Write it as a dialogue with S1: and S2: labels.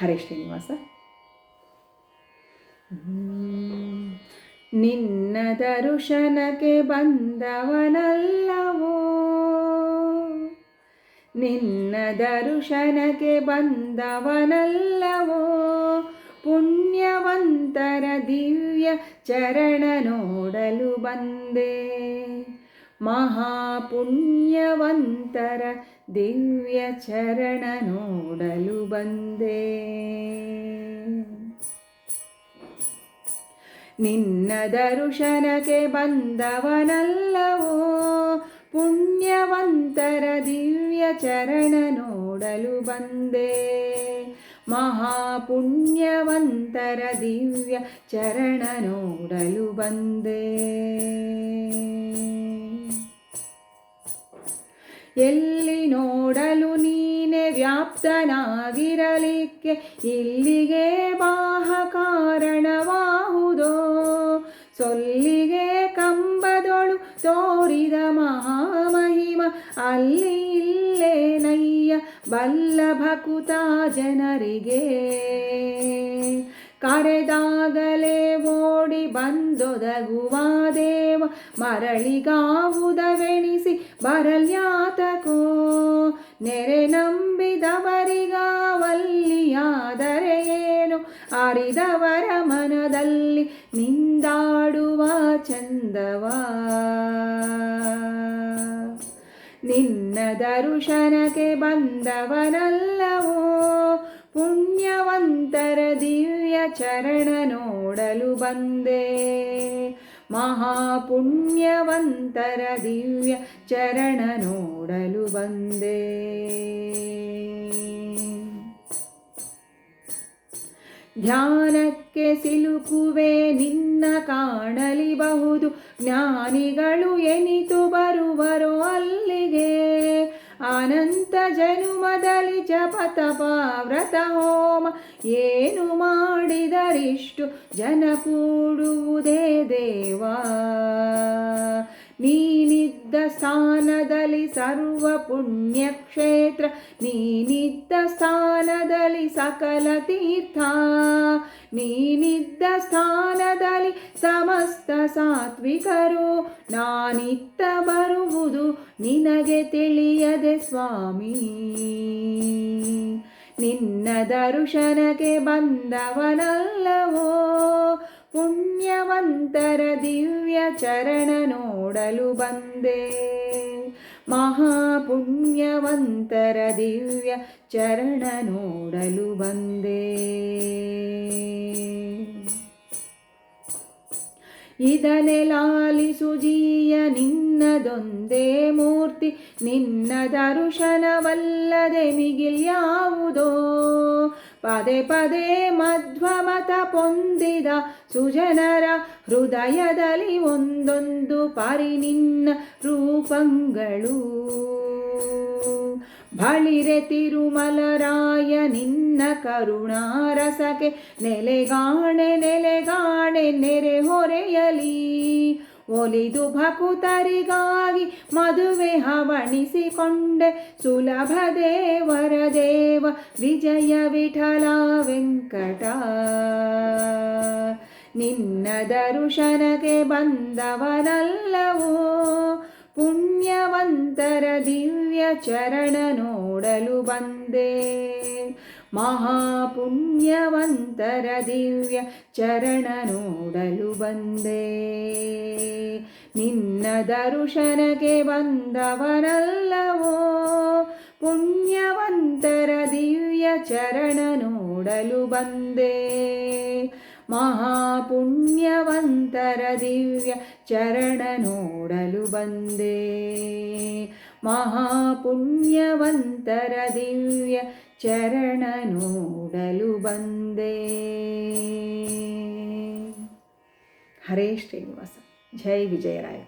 S1: ಹರೇ ಶ್ರೀನಿವಾಸ. ನಿನ್ನ ದರುಶನಕ್ಕೆ ಬಂದವನಲ್ಲವೋ? ನಿನ್ನ ದರುಶನಕ್ಕೆ ಬಂದವನಲ್ಲವೋ? ಪುಣ್ಯವಂತರ ದಿವ್ಯ ಚರಣ ನೋಡಲು ಬಂದೆ. ಮಹಾಪುಣ್ಯವಂತರ ದಿವ್ಯ ಚರಣ ನೋಡಲು ಬಂದೆ. ನಿನ್ನ ದರುಶನಕ್ಕೆ ಬಂದವನಲ್ಲವೋ, ಪುಣ್ಯವಂತರ ದಿವ್ಯ ಚರಣ ನೋಡಲು ಬಂದೆ. ಮಹಾಪುಣ್ಯವಂತರ ದಿವ್ಯ ಚರಣ ನೋಡಲು ಬಂದೆ. ಎಲ್ಲಿ ನೋಡಲು ನೀನೆ ವ್ಯಾಪ್ತನಾಗಿರಲಿಕ್ಕೆ, ಇಲ್ಲಿಗೆ ಬಾಹ ಕಾರಣವಾಹುದೋ ಸೊಲ್ಲಿಗೆ ಕಂಬದೊಳು ತೋರಿದ ಮಹಾಮಹಿಮ, ಅಲ್ಲಿ ಇಲ್ಲೇ ನಯ್ಯ ಬಲ್ಲಭಕುತ ಜನರಿಗೆ. ಕರೆದಾಗಲೇ ಓಡಿ ಬಂದೊದಗುವ ದೇವ ಮರಳಿಗಾವುದವೆಣಿಸಿ ಬರಲ್ಯಾತಕೋ. ನೆರೆ ನಂಬಿದವರಿಗಾವಲ್ಲಿಯಾದರೆ ಏನು ಅರಿದವರ ಮನದಲ್ಲಿ ನಿಂದಾಡುವ ಚಂದವಾ. ನಿನ್ನ ದರುಶನಕ್ಕೆ ಬಂದವನಲ್ಲವೋ ಚರಣ ನೋಡಲು ಬಂದೆ. ಮಹಾಪುಣ್ಯವಂತರ ದಿವ್ಯ ಚರಣ ನೋಡಲು ಬಂದೆ. ಧ್ಯಾನಕ್ಕೆ ಸಿಲುಕುವೆ ನಿನ್ನ ಕಾಣಲಿಬಹುದು. ಜ್ಞಾನಿಗಳು ಎನಿತು ಬರುವರೋ ಅಲ್ಲಿಗೆ. ಅನಂತ ಜನುಮದಲ್ಲಿ ಜಪತಪ ವ್ರತ ಹೋಮ. ಏನು ಮಾಡಿದರಿಷ್ಟು ಜನ ಕೂಡುವುದೇ ದೇವಾ. ನೀನಿದ್ದ ಸ್ಥಾನದಲ್ಲಿ ಸರ್ವ ಪುಣ್ಯಕ್ಷೇತ್ರ ನೀನಿದ್ದ ಸ್ಥಾನದಲ್ಲಿ ಸಕಲ ತೀರ್ಥ ನೀನಿದ್ದ ಸ್ಥಾನದಲ್ಲಿ ಸಮಸ್ತ ಸಾತ್ವಿಕರು ನಾನಿತ್ತ ಬರುವುದು ನಿನಗೆ ತಿಳಿಯದೆ ಸ್ವಾಮಿ. ನಿನ್ನ ದರುಶನಕ್ಕೆ ಬಂದವನಲ್ಲವೋ ಪುಣ್ಯವಂತರ ದಿವ್ಯ ಚರಣ ನೋಡಲು ಬಂದೆ. ಮಹಾಪುಣ್ಯವಂತರ ದಿವ್ಯ ಚರಣ ನೋಡಲು ಬಂದೆ. ಇದನೆ ಲಾಲಿಸು ಜೀಯ ನಿನ್ನದೊಂದೇ ಮೂರ್ತಿ ನಿನ್ನ ದರುಶನವಲ್ಲದೆ ಮಿಗಿಲ್ಯಾವುದೋ ಪದೇ ಪದೇ ಮಧ್ವಮತ ಪೊಂದಿದ ಸುಜನರ ಹೃದಯದಲ್ಲಿ ಒಂದೊಂದು ಪಾರಿ ನಿನ್ನ ರೂಪಂಗಳು. ಬಳಿರೆ ತಿರುಮಲರಾಯ ನಿನ್ನ ಕರುಣಾರಸಕ್ಕೆ ನೆಲೆಗಾಣೆ ನೆಲೆಗಾಣೆ ನೆರೆ ಹೊರೆಯಲಿ. ಒಲಿದು ಭಕುತರಿಗಾಗಿ ಮದುವೆ ಹವಣಿಸಿಕೊಂಡೆ. ಸುಲಭ ದೇವರ ದೇವ, ವಿಜಯ ವಿಠಲ ವೆಂಕಟ. ನಿನ್ನ ದರುಶನಕ್ಕೆ ಬಂದವನಲ್ಲವೋ? ಪುಣ್ಯವಂತರ ದಿವ್ಯ ಚರಣ ನೋಡಲು ಬಂದೆ. ಮಹಾಪುಣ್ಯವಂತರ ದಿವ್ಯ ಚರಣ ನೋಡಲು ಬಂದೆ. ನಿನ್ನ ದರುಶನಕ್ಕೆ ಬಂದವನಲ್ಲವೋ? ಪುಣ್ಯವಂತರ ದಿವ್ಯ ಚರಣ ನೋಡಲು ಬಂದೆ. ಮಹಾಪುಣ್ಯವಂತರ ದಿವ್ಯ ಚರಣ ನೋಡಲು ಬಂದೆ. ಮಹಾಪುಣ್ಯವಂತರ ದಿವ್ಯ ಚರಣ ನೋಡಲು ಬಂದೆ ಹರೇ ಶ್ರೀನಿವಾಸ ಜೈ ವಿಜಯರಾಯ